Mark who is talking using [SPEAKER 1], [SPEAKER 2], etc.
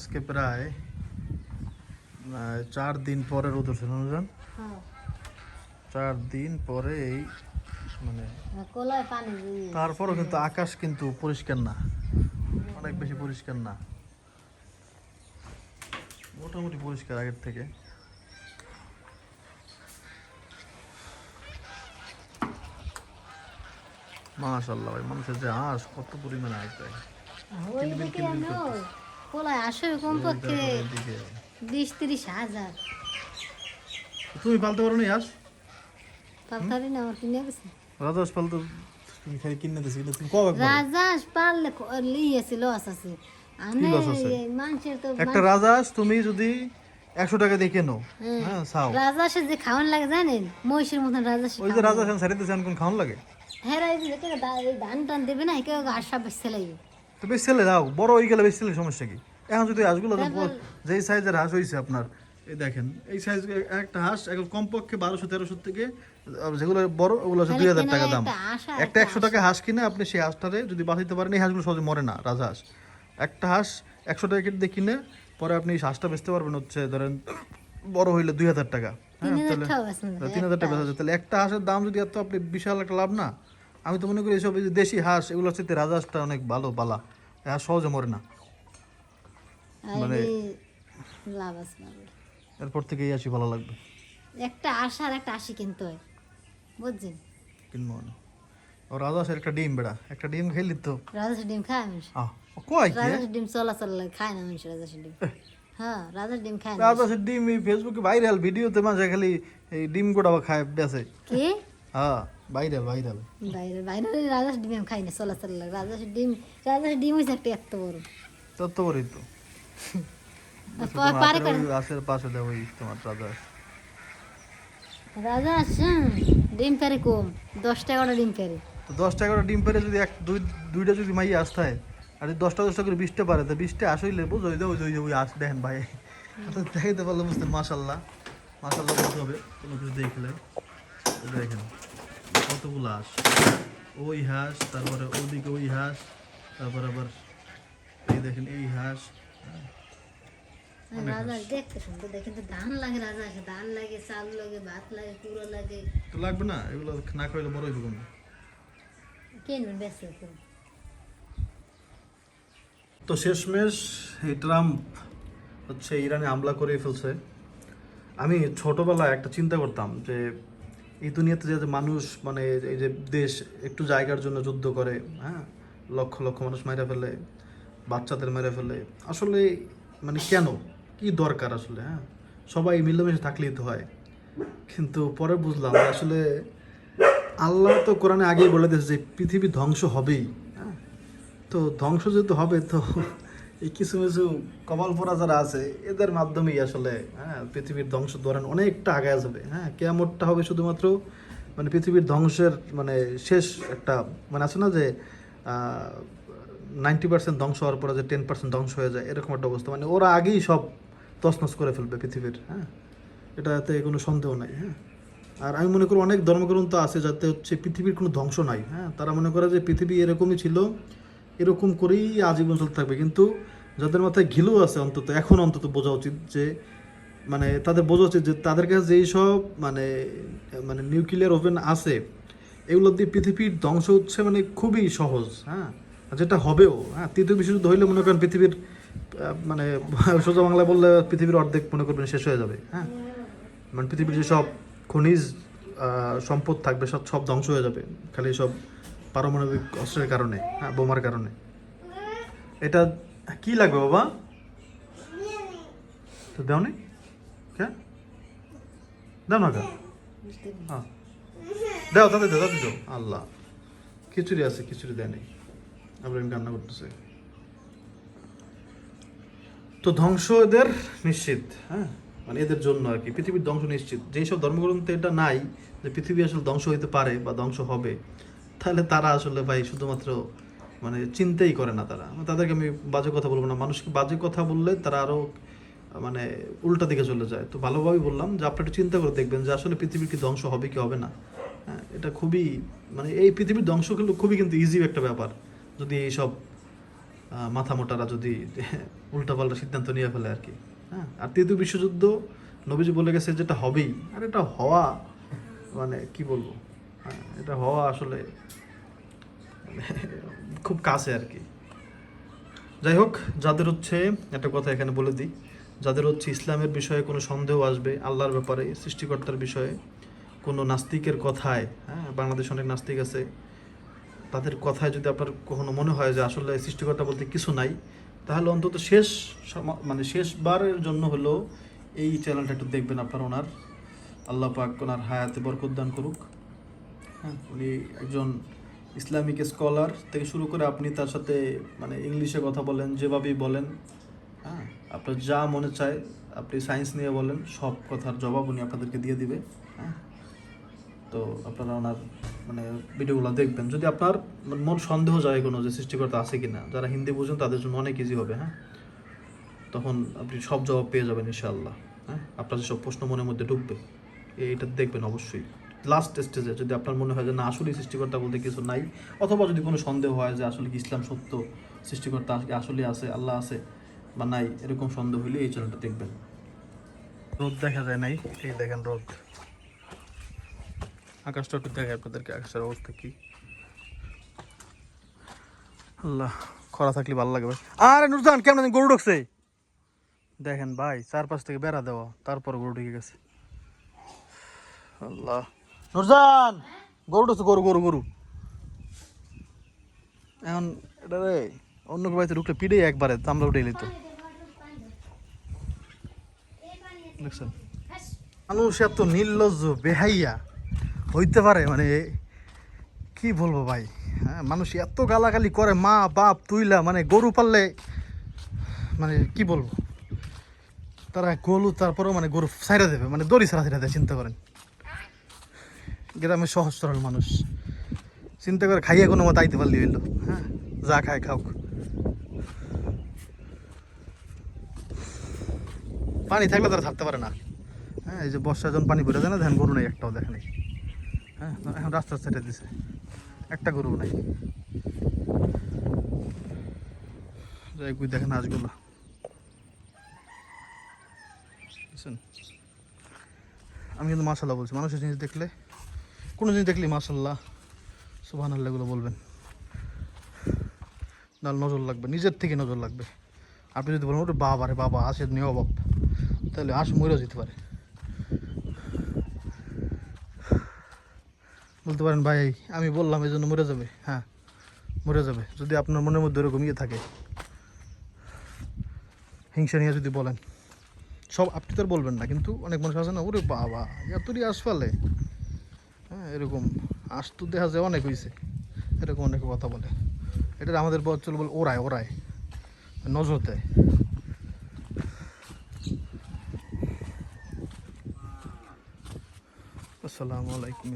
[SPEAKER 1] আজকে প্রায় চার দিন পরে রোদ উঠছে না
[SPEAKER 2] হ্যাঁ।
[SPEAKER 1] চার দিন পরে এই মানে
[SPEAKER 2] দিয়ে
[SPEAKER 1] তারপরও কিন্তু আকাশ কিন্তু পরিষ্কার না অনেক বেশি পরিষ্কার না। মোটামুটি পরিষ্কার আগের থেকে। মাশাল্লাহ ভাই মানুষের যে আঁশ কত পরিমাণে আঁশ
[SPEAKER 2] কমপক্ষে বিশ তিরিশ হাজার।
[SPEAKER 1] তুমি পালতে পারো নি আঁশ
[SPEAKER 2] পালতারি না আমার কিনে গেছে।
[SPEAKER 1] রাজাস পালতে তুমি খালি কিনে দিছি তুমি কবে
[SPEAKER 2] রাজাস লিয়েছে লস আছে। মানুষের তো
[SPEAKER 1] একটা রাজাস তুমি যদি একশো টাকা দিয়ে কেনো
[SPEAKER 2] হ্যাঁ।
[SPEAKER 1] হ্যাঁ
[SPEAKER 2] রাজাসের যে খাওয়ান লাগে জানেন? মহিষের মতন রাজাস
[SPEAKER 1] ওই যে রাজা সারিতে চান কোন খাওয়ান লাগে?
[SPEAKER 2] হ্যাঁ যে এই ধান টান দেবে না কেউ আশা বেচতে লাগবে
[SPEAKER 1] তো বেশ ছেলে দাও বড় হয়ে গেলে বেশ ছেলে সমস্যা কি? এখন যদি হাঁসগুলো ব- যেই সাইজের হাঁস হয়েছে আপনার এই দেখেন এই সাইজ একটা হাঁস এখন কমপক্ষে বারোশো তেরোশো থেকে যেগুলো বড় ওগুলো হচ্ছে দুই হাজার টাকা দাম।
[SPEAKER 2] একটা
[SPEAKER 1] একশো টাকা হাঁস কিনে আপনি সেই হাঁসটারে যদি বাঁচাইতে পারেন এই হাঁসগুলো সহজে মরে না রাজা হাঁস। একটা হাঁস একশো টাকা কেটে কিনে পরে আপনি এই হাঁসটা বেচতে পারবেন হচ্ছে ধরেন বড় হইলে দুই হাজার টাকা। হ্যাঁ
[SPEAKER 2] তিন হাজার
[SPEAKER 1] তাহলে তিন হাজার টাকা বেচা যায়। তাহলে একটা হাঁসের দাম যদি এত আপনি বিশাল একটা লাভ না? আমি তো মনে করি এসব দেশি হাঁস এগুলো হচ্ছে রাজা হাঁসটা অনেক ভালো বালা এই হাঁস সহজে মরে না। মানে-। এরপর থেকে এই আসি ভালো লাগবে।
[SPEAKER 2] একটা আশা আর একটা আশি কিনতে হয়। বুঝছেন?
[SPEAKER 1] কিনবো না। ও একটা ডিম বেড়া। একটা ডিম খাইলি তো।
[SPEAKER 2] ডিম খায় মানুষ।
[SPEAKER 1] কয়
[SPEAKER 2] রাজাসের ডিম খায় না মানুষ ডিম। হ্যাঁ রাজার ডিম খায়
[SPEAKER 1] ডিম এই ফেসবুকে ভাইরাল ভিডিওতে মাঝে খালি এই ডিম গোটা খায়
[SPEAKER 2] কে?
[SPEAKER 1] হ্যাঁ। ভাইরাল ভাইরাল
[SPEAKER 2] বাইরে বাইরে রাজাস ডিম আমি খাই না চলাচল লাগে। রাজাসের ডিম রাজাসের ডিম হয়েছে একটা এত বড়।
[SPEAKER 1] তত বড়ই তো।
[SPEAKER 2] পারে করে
[SPEAKER 1] গাছের পাশে দেবো ওই তোমার রাজা হাঁস।
[SPEAKER 2] রাজা হ্যাঁ ডিম পারে কম। দশ টাকা ডিম পারে।
[SPEAKER 1] তো দশ টাকা করে ডিম পেরে যদি এক দুই দুইটা যদি মাইয়া আসতে হয় আর দশটা দশটা করে বিশটা পারে তো বিশটা আসইলে বুঝো ওই ওই ওই ওই আস দেখেন ভাই। তো দেখাইতে পারলে বুঝতেন মাসাল্লাহ মাসাল্লাহ বলতে হবে কোনো কিছু দেখলে। দেখেন। কতগুলো হাঁস ওই হাঁস তারপরে ওদিকে ওই হাঁস তারপর আবার এই দেখেন এই হাঁস
[SPEAKER 2] দেখতে সুন্দর দেখেন তো ধান লাগে রাজা ধান লাগে চাল লাগে ভাত লাগে কুড়ো লাগে।
[SPEAKER 1] তো লাগবে না? এগুলো না খাইলে বড় হইবে কোনো।
[SPEAKER 2] কিনবেন বেশি
[SPEAKER 1] তো শেষমেশ এই ট্রাম্প হচ্ছে ইরানে হামলা করে ফেলছে। আমি ছোটবেলায় একটা চিন্তা করতাম যে এই দুনিয়াতে যে যে মানুষ মানে এই যে দেশ একটু জায়গার জন্য যুদ্ধ করে হ্যাঁ? লক্ষ লক্ষ মানুষ মেরে ফেলে, বাচ্চাদের মেরে ফেলে। আসলে মানে কেন? কি দরকার আসলে হ্যাঁ? সবাই মিলেমিশে থাকলেই তো হয়। কিন্তু পরে বুঝলাম আসলে আল্লাহ তো কোরআনে আগেই বলে দিয়েছে যে পৃথিবী ধ্বংস হবেই হ্যাঁ? তো ধ্বংস যেহেতু হবে, তো এই কিছু কিছু কপাল পরা যারা আছে, এদের মাধ্যমেই আসলে হ্যাঁ পৃথিবীর ধ্বংস ধরেন অনেকটা আগে যাবে হ্যাঁ কেয়ামতটা হবে শুধুমাত্র মানে পৃথিবীর ধ্বংসের মানে শেষ একটা মানে আছে না যে নাইনটি পার্সেন্ট ধ্বংস হওয়ার পরে যে টেন পার্সেন্ট ধ্বংস হয়ে যায়, এরকম একটা অবস্থা মানে ওরা আগেই সব তছনছ করে ফেলবে পৃথিবীর হ্যাঁ এটাতে কোনো সন্দেহ নাই হ্যাঁ আর আমি মনে করি অনেক ধর্মগ্রন্থ আছে যাতে হচ্ছে পৃথিবীর কোনো ধ্বংস নাই হ্যাঁ তারা মনে করে যে পৃথিবী এরকমই ছিল এরকম করেই আজীবন চলতে থাকবে। কিন্তু যাদের মাথায় ঘিলু আছে অন্তত, এখন অন্তত বোঝা উচিত যে মানে তাদের বোঝা উচিত যে তাদের কাছে যেই সব মানে মানে নিউক্লিয়ার ওভেন আছে, এগুলো দিয়ে পৃথিবীর ধ্বংস হচ্ছে মানে খুবই সহজ হ্যাঁ? যেটা হবেও হ্যাঁ? তৃতীয় বিশ্বযুদ্ধ হইলে মনে করেন পৃথিবীর মানে সোজা বাংলায় বললে পৃথিবীর অর্ধেক মনে করবেন শেষ হয়ে যাবে হ্যাঁ? মানে পৃথিবীর যেসব খনিজ সম্পদ থাকবে, সব সব ধ্বংস হয়ে যাবে। খালি সব পারমাণবিক অস্ত্রের কারণে হ্যাঁ বোমার কারণে। এটা কি লাগবে বাবা? তো দাও নি। হ্যাঁ দাও না দাও, তাতে দাও তাতে দাও। আল্লাহ। খিচুড়ি আছে, খিচুড়ি দেয় নেই। আবার কান্না করতেছে। তো ধ্বংস এদের নিশ্চিত হ্যাঁ? মানে এদের জন্য আর কি, পৃথিবীর ধ্বংস নিশ্চিত। যেই সব ধর্মগ্রন্থে এটা নাই যে পৃথিবী আসলে ধ্বংস হইতে পারে বা ধ্বংস হবে তাহলে তারা আসলে ভাই শুধুমাত্র মানে চিন্তাই করে না তারা। তাদেরকে আমি বাজে কথা বলব না। মানুষকে বাজে কথা বললে তারা আরও মানে উল্টা দিকে চলে যায়। তো ভালোভাবেই বললাম যে আপনি একটু চিন্তা করে দেখবেন যে আসলে পৃথিবীর কি ধ্বংস হবে কি হবে না। হ্যাঁ এটা খুবই মানে এই পৃথিবীর ধ্বংস কিন্তু খুবই কিন্তু ইজি একটা ব্যাপার। যদি এইসব মাথা মোটারা যদি উল্টাপাল্টা সিদ্ধান্ত নিয়ে ফেলে আর কি। হ্যাঁ আর তৃতীয় বিশ্বযুদ্ধ নবীজি বলে গেছে যেটা হবেই। আর এটা হওয়া মানে কি বলব? এটা হওয়া আসলে খুব কাছে আর কি। যাই হোক, যাদের হচ্ছে, একটা কথা এখানে বলে দিই, যাদের হচ্ছে ইসলামের বিষয়ে কোনো সন্দেহ আসবে, আল্লাহর ব্যাপারে, সৃষ্টিকর্তার বিষয়ে কোনো নাস্তিকের কথায় হ্যাঁ বাংলাদেশ অনেক নাস্তিক আছে, তাদের কথায় যদি আপনার কখনো মনে হয় যে আসলে সৃষ্টিকর্তা বলতে কিছু নাই, তাহলে অন্তত শেষ মানে শেষবারের জন্য হলো এই চ্যানেলটা একটু দেখবেন আপনার ওনার। আল্লাহ পাক ওনার হায়াতে বরকত দান করুক। হ্যাঁ উনি একজন ইসলামিক স্কলার থেকে শুরু করে আপনি তার সাথে মানে ইংলিশে কথা বলেন, যেভাবেই বলেন হ্যাঁ আপনার যা মনে চায় আপনি সায়েন্স নিয়ে বলেন, সব কথার জবাব উনি আপনাদেরকে দিয়ে দিবে হ্যাঁ। তো আপনারা ওনার মানে ভিডিওগুলো দেখবেন। যদি আপনার মানে সন্দেহ যায় কোনো যে সৃষ্টিকর্তা আছে কিনা, যারা হিন্দি বুঝেন তাদের জন্য অনেক ইজি হবে হ্যাঁ। তখন আপনি সব জবাব পেয়ে যাবেন ইনশাআল্লাহ হ্যাঁ। আপনার যেসব প্রশ্ন মনের মধ্যে ঢুকবে, এইটা দেখবেন অবশ্যই। লাস্ট স্টেজে যদি আপনার মনে হয় যে না, আসলেই সৃষ্টিকর্তা বলতে কিছু নাই, অথবা যদি কোনো সন্দেহ হয় যে আসলে কি ইসলাম সত্য, সৃষ্টিকর্তা আসলে আছে, আল্লাহ আছে বা নাই, এরকম সন্দেহ হইলে এই চ্যানেলটা দেখবেন। রোদ দেখা যায় নাই? এই দেখেন রোদ। আকাশটা একটু দেখায় আপনাদেরকে, আকাশের অবস্থা কি? আল্লাহ, খরা থাকলে ভালো লাগবে আরে নুরজান, কেমন গরু ঢুকছে। দেখেন ভাই, চারপাশ থেকে বেড়া দেওয়া, তারপর গরু ঢুকে গেছে। আল্লাহ। নুরজান! গরু ঢুকছে গরু গরু গরু। এখন এটা রে অন্য বাড়িতে ঢুকলে পিড়ে একবারে তামলা উঠে এলি তো দেখছেন? মানুষ এত নির্লজ্জ বেহাইয়া হইতে পারে মানে কি বলব ভাই? হ্যাঁ মানুষ এত গালাগালি করে মা বাপ তুইলা মানে গরু পাললে মানে কি বলব? তারা গলু তারপরেও মানে গরু সাইরা দেবে মানে দড়ি ছাড়া ছাড়া দেয় চিন্তা করেন। গ্রামে সহজ, সরল মানুষ। চিন্তা করে খাইয়ে কোনো মতো আইতে পারলি হইল হ্যাঁ যা খায় খাওক। পানি থাকলে তারা থাকতে পারে না। হ্যাঁ এই যে বর্ষার যখন পানি ভরে যায় না, ধ্যান গরু নেই, একটাও দেখে নেই। হ্যাঁ এখন রাস্তা ছেড়ে দিছে। একটা গরু নাই। যাই কই দেখেন আজগুলো আমি কিন্তু মাসাল্লাহ বলছি, মানুষের জিনিস দেখলে কোনো জিনিস দেখলে মাসাল্লাহ সুবাহান আল্লাহগুলো বলবেন। নাহলে নজর লাগবে, নিজের থেকে নজর লাগবে। আপনি যদি বলেন ওটা বাবা রে বাবা, আসে নিয়ে অভাব। তাহলে আস, মরেও যেতে পারে। বলতে পারেন, ভাই, আমি বললাম এই জন্য মরে যাবে। হ্যাঁ মরে যাবে। যদি আপনার মনের মধ্যে এরকম ইয়ে থাকে, হিংসা নিয়ে যদি বলেন। সব, আপনি তো বলবেন না, কিন্তু অনেক মানুষ আছে না, ওরে বাবা এতই আস ফেলে হ্যাঁ এরকম তো দেখা যায় অনেক হয়েছে এরকম অনেক কথা বলে। এটা আমাদের বচ্চল বলে ওরায় ওরায়। নজর দেয়। আসসালামু আলাইকুম।